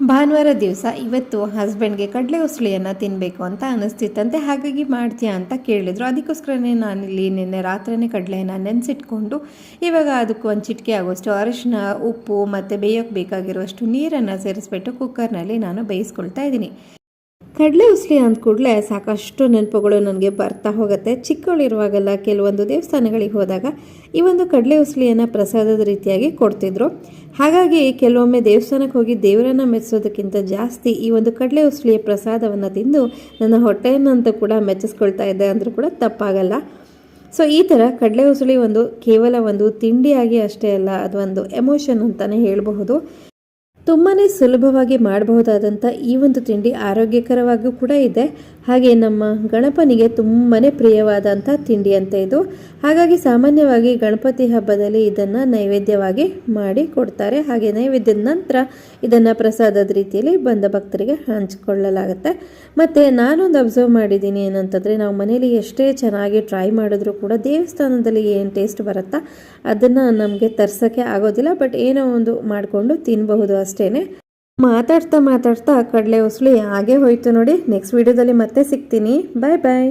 ಭಾನುವಾರ ದಿವಸ ಇವತ್ತು ಹಸ್ಬೆಂಡ್ಗೆ ಕಡಲೆ ಉಸುಳಿಯನ್ನು ತಿನ್ನಬೇಕು ಅಂತ ಅನಿಸ್ತಿತ್ತಂತೆ. ಹಾಗಾಗಿ ಮಾಡ್ತೀಯಾ ಅಂತ ಕೇಳಿದ್ರು. ಅದಕ್ಕೋಸ್ಕರನೇ ನಾನಿಲ್ಲಿ ನಿನ್ನೆ ರಾತ್ರಿನೇ ಕಡಲೆಯನ್ನು ನೆನೆಸಿಟ್ಕೊಂಡು ಇವಾಗ ಅದಕ್ಕೆ ಒಂದು ಚಿಟಿಕೆ ಆಗೋಷ್ಟು ಅರಿಶಿನ, ಉಪ್ಪು ಮತ್ತು ಬೇಯೋಕ್ಕೆ ಬೇಕಾಗಿರುವಷ್ಟು ನೀರನ್ನು ಸೇರಿಸ್ಬಿಟ್ಟು ಕುಕ್ಕರ್ನಲ್ಲಿ ನಾನು ಬೇಯಿಸ್ಕೊಳ್ತಾ ಇದ್ದೀನಿ. ಕಡಲೆ ಉಸ್ಲಿ ಅಂದ ಕೂಡಲೇ ಸಾಕಷ್ಟು ನೆನಪುಗಳು ನನಗೆ ಬರ್ತಾ ಹೋಗುತ್ತೆ. ಚಿಕ್ಕವಳಿರುವಾಗೆಲ್ಲ ಕೆಲವೊಂದು ದೇವಸ್ಥಾನಗಳಿಗೆ ಹೋದಾಗ ಈ ಒಂದು ಕಡಲೆ ಉಸ್ಲಿಯನ್ನು ಪ್ರಸಾದದ ರೀತಿಯಾಗಿ ಕೊಡ್ತಿದ್ರು. ಹಾಗಾಗಿ ಕೆಲವೊಮ್ಮೆ ದೇವಸ್ಥಾನಕ್ಕೆ ಹೋಗಿ ದೇವರನ್ನು ಮೆಚ್ಚಿಸೋದಕ್ಕಿಂತ ಜಾಸ್ತಿ ಈ ಒಂದು ಕಡಲೆ ಉಸ್ಲಿಯ ಪ್ರಸಾದವನ್ನು ತಿಂದು ನನ್ನ ಹೊಟ್ಟೆಯನ್ನಂತ ಕೂಡ ಮೆಚ್ಚಿಸ್ಕೊಳ್ತಾ ಇದ್ದೆ ಅಂದರೂ ಕೂಡ ತಪ್ಪಾಗಲ್ಲ. ಸೊ, ಈ ಥರ ಕಡಲೆ ಉಸುಳಿ ಒಂದು ಕೇವಲ ಒಂದು ತಿಂಡಿಯಾಗಿ ಅಷ್ಟೇ ಅಲ್ಲ, ಅದು ಒಂದು ಎಮೋಷನ್ ಅಂತಲೇ ಹೇಳಬಹುದು. ತುಂಬಾ ಸುಲಭವಾಗಿ ಮಾಡಬಹುದಾದಂಥ ಈ ಒಂದು ತಿಂಡಿ ಆರೋಗ್ಯಕರವಾಗಿಯೂ ಕೂಡ ಇದೆ. ಹಾಗೆ ನಮ್ಮ ಗಣಪನಿಗೆ ತುಂಬಾ ಪ್ರಿಯವಾದಂಥ ತಿಂಡಿ ಅಂತ ಇದು. ಹಾಗಾಗಿ ಸಾಮಾನ್ಯವಾಗಿ ಗಣಪತಿ ಹಬ್ಬದಲ್ಲಿ ಇದನ್ನು ನೈವೇದ್ಯವಾಗಿ ಮಾಡಿ ಕೊಡ್ತಾರೆ. ಹಾಗೆ ನೈವೇದ್ಯದ ನಂತರ ಇದನ್ನು ಪ್ರಸಾದದ ರೀತಿಯಲ್ಲಿ ಬಂದ ಭಕ್ತರಿಗೆ ಹಂಚಿಕೊಳ್ಳಲಾಗುತ್ತೆ. ಮತ್ತು ನಾನೊಂದು ಅಬ್ಸರ್ವ್ ಮಾಡಿದ್ದೀನಿ ಏನಂತಂದರೆ, ನಾವು ಮನೇಲಿ ಎಷ್ಟೇ ಚೆನ್ನಾಗಿ ಟ್ರೈ ಮಾಡಿದ್ರೂ ಕೂಡ ದೇವಸ್ಥಾನದಲ್ಲಿ ಏನು ಟೇಸ್ಟ್ ಬರುತ್ತಾ ಅದನ್ನು ನಮಗೆ ತರ್ಸೋಕ್ಕೆ ಆಗೋದಿಲ್ಲ. ಬಟ್ ಏನೋ ಒಂದು ಮಾಡಿಕೊಂಡು ತಿನ್ನಬಹುದು ಮಾತಾಡ್ತಾ ಮಾತಾಡ್ತಾ ಕಡಲೆ ಉಸುಳಿ ಹಾಗೆ ಹೋಯ್ತು ನೋಡಿ. ನೆಕ್ಸ್ಟ್ ವಿಡಿಯೋದಲ್ಲಿ ಮತ್ತೆ ಸಿಗ್ತೀನಿ. ಬಾಯ್ ಬಾಯ್